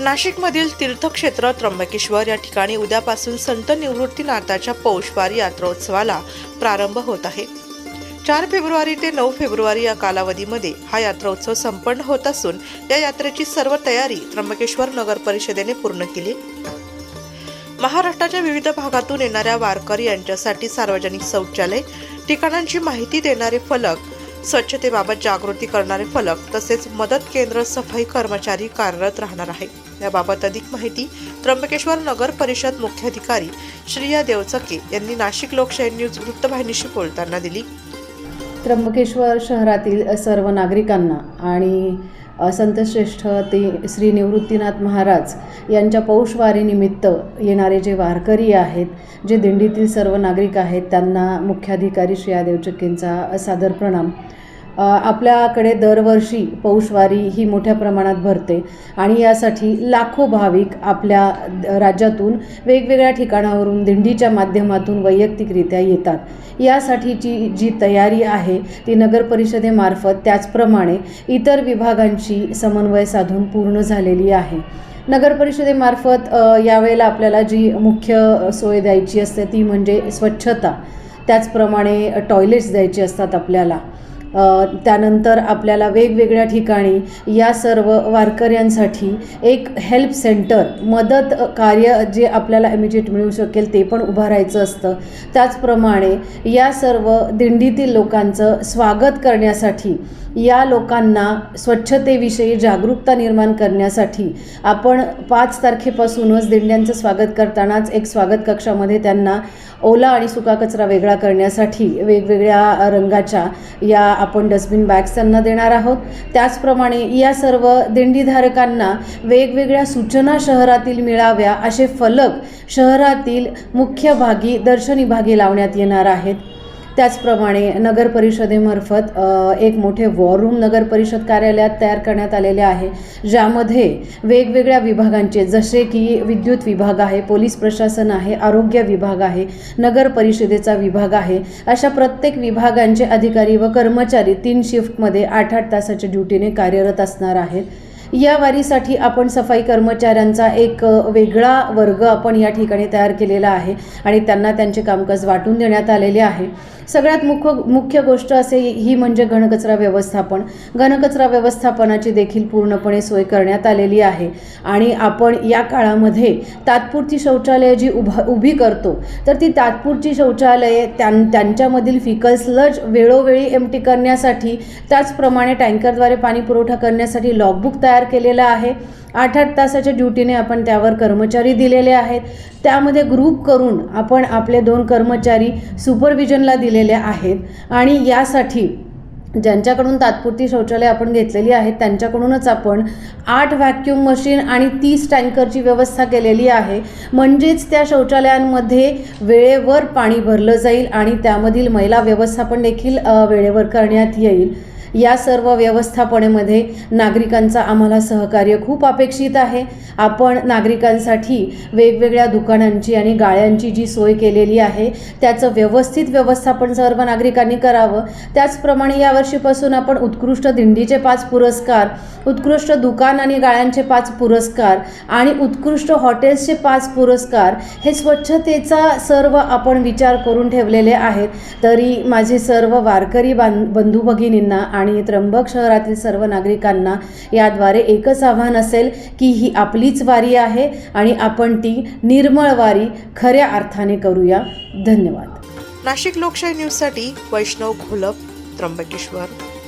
नाशिकमधील तीर्थक्षेत्र त्र्यंबकेश्वर या ठिकाणी उद्यापासून संत निवृत्तीनाथाच्या पौषवारी यात्रोत्सवाला प्रारंभ होत आहे. चार फेब्रुवारी ते नऊ फेब्रुवारी या कालावधीमध्ये हा यात्रोत्सव संपन्न होत असून या यात्रेची सर्व तयारी त्र्यंबकेश्वर नगर परिषदेने पूर्ण केली. महाराष्ट्राच्या विविध भागातून येणाऱ्या वारकरी यांच्यासाठी सार्वजनिक शौचालय ठिकाणांची माहिती देणारे फलक स्वच्छतेबाबत जागृती करणारे फलक तसेच मदत केंद्र सफाई कर्मचारी कार्यरत राहणार आहे. याबाबत अधिक माहिती त्र्यंबकेश्वर नगर परिषद मुख्याधिकारी श्रिया देवचके यांनी नाशिक लोकशाही न्यूज वृत्तवाहिनीशी बोलताना दिली. त्र्यंबकेश्वर शहरातील सर्व नागरिकांना आणि संतश्रेष्ठ ते श्री निवृत्तीनाथ महाराज यांच्या पौषवारीनिमित्त येणारे जे वारकरी आहेत जे दिंडीतील सर्व नागरिक आहेत त्यांना मुख्याधिकारी श्री देवचक्कींचा सादर प्रणाम. आपल्याकडे दरवर्षी पौषवारी ही मोठ्या प्रमाणात भरते आणि यासाठी लाखो भाविक आपल्या राज्यातून वेगवेगळ्या ठिकाणावरून दिंडीच्या माध्यमातून वैयक्तिकरित्या येतात. यासाठीची जी तयारी आहे ती नगर परिषदेमार्फत त्याचप्रमाणे इतर विभागांशी समन्वय साधून पूर्ण झालेली आहे. नगर परिषदेमार्फत यावेळेला आपल्याला जी मुख्य सोय द्यायची असते ती म्हणजे स्वच्छता. त्याचप्रमाणे टॉयलेट्स द्यायचे असतात आपल्याला. त्यानंतर आपल्याला वेगवेगळ्या ठिकाणी या सर्व वारकऱ्यांसाठी एक हेल्प सेंटर मदत कार्य जे आपल्याला इमिजिएट मिळू शकेल ते पण उभारायचं असतं. त्याचप्रमाणे या सर्व दिंडीतील लोकांचं स्वागत करण्यासाठी या लोकांना स्वच्छतेविषयी जागरूकता निर्माण करण्यासाठी आपण पाच तारखेपासूनच दिंड्यांचं स्वागत करतानाच एक स्वागत कक्षामध्ये त्यांना ओला आणि सुका कचरा वेगळा करण्यासाठी वेगवेगळ्या रंगाच्या या आपण डस्टबिन बॅग्स त्यांना देणार आहोत. त्याचप्रमाणे या सर्व दिंडीधारकांना वेगवेगळ्या सूचना शहरातील मिळाव्या असे फलक शहरातील मुख्य भागी दर्शनी भागी लावण्यात येणार आहेत. त्याचप्रमाणे नगर परिषदेमार्फत एक मोठे वॉर रूम नगर परिषद कार्यालयात तयार करण्यात आलेले आहे ज्यामध्ये वेगवेगळ्या विभागांचे जसे की विद्युत विभाग आहे पोलीस प्रशासन आहे आरोग्य विभाग आहे नगर परिषदेचा विभाग आहे अशा प्रत्येक विभागांचे अधिकारी व कर्मचारी तीन शिफ्टमध्ये आठ आठ तासाच्या ड्युटीने कार्यरत असणार आहेत. या वारीसाठी आपण सफाई कर्मचाऱ्यांचा एक वेगळा वर्ग आपण या ठिकाणी तयार केलेला आहे आणि त्यांना त्यांचे कामकाज वाटून देण्यात आलेले आहे. सगळ्यात मुख्य मुख्य गोष्ट असे ही म्हणजे घनकचरा व्यवस्थापन. घनकचरा व्यवस्थापनाची देखील पूर्णपणे सोय करण्यात आलेली आहे. आणि आपण या काळामध्ये तात्पुरती शौचालये जी उभा उभी करतो तर ती तात्पुरती शौचालये त्यां त्यांच्यामधील फिकल स्लज वेळोवेळी एमटी करण्यासाठी त्याचप्रमाणे टँकरद्वारे पाणी पुरवठा करण्यासाठी लॉगबुक तयार केलेलं आहे. आठ आठ तासाच्या ड्युटीने आपण त्यावर कर्मचारी दिलेले आहेत. त्यामध्ये ग्रुप करून आपण आपले दोन कर्मचारी सुपरविजनला दिलेले आहेत आणि यासाठी ज्यांच्याकडून तात्पुरती शौचालय आपण घेतलेली आहेत त्यांच्याकडूनच आपण आठ व्हॅक्यूम मशीन आणि तीस टँकरची व्यवस्था केलेली आहे. म्हणजेच त्या शौचालयांमध्ये वेळेवर पाणी भरलं जाईल आणि त्यामधील मैला व्यवस्थापन देखील वेळेवर करण्यात येईल. या सर्व व्यवस्थापनेमध्ये नागरिकांचा आम्हाला सहकार्य खूप अपेक्षित आहे. आपण नागरिकांसाठी वेगवेगळ्या दुकानांची आणि गाळ्यांची जी सोय केलेली आहे त्याचं व्यवस्थित व्यवस्थापन सर्व नागरिकांनी करावं. त्याचप्रमाणे यावर्षीपासून आपण उत्कृष्ट दिंडीचे पाच पुरस्कार उत्कृष्ट दुकान आणि गाळ्यांचे पाच पुरस्कार आणि उत्कृष्ट हॉटेल्सचे पाच पुरस्कार हे स्वच्छतेचा सर्व आपण विचार करून ठेवलेले आहेत. तरी माझे सर्व वारकरी बां बंधू भगिनींना आणि त्र्यंबक शहरातील सर्व नागरिकांना याद्वारे एकच आव्हान असेल की ही आपलीच वारी आहे आणि आपण ती निर्मळ वारी खऱ्या अर्थाने करूया. धन्यवाद. नाशिक लोकशाही न्यूजसाठी वैष्णव घोलप त्र्यंबकेश्वर.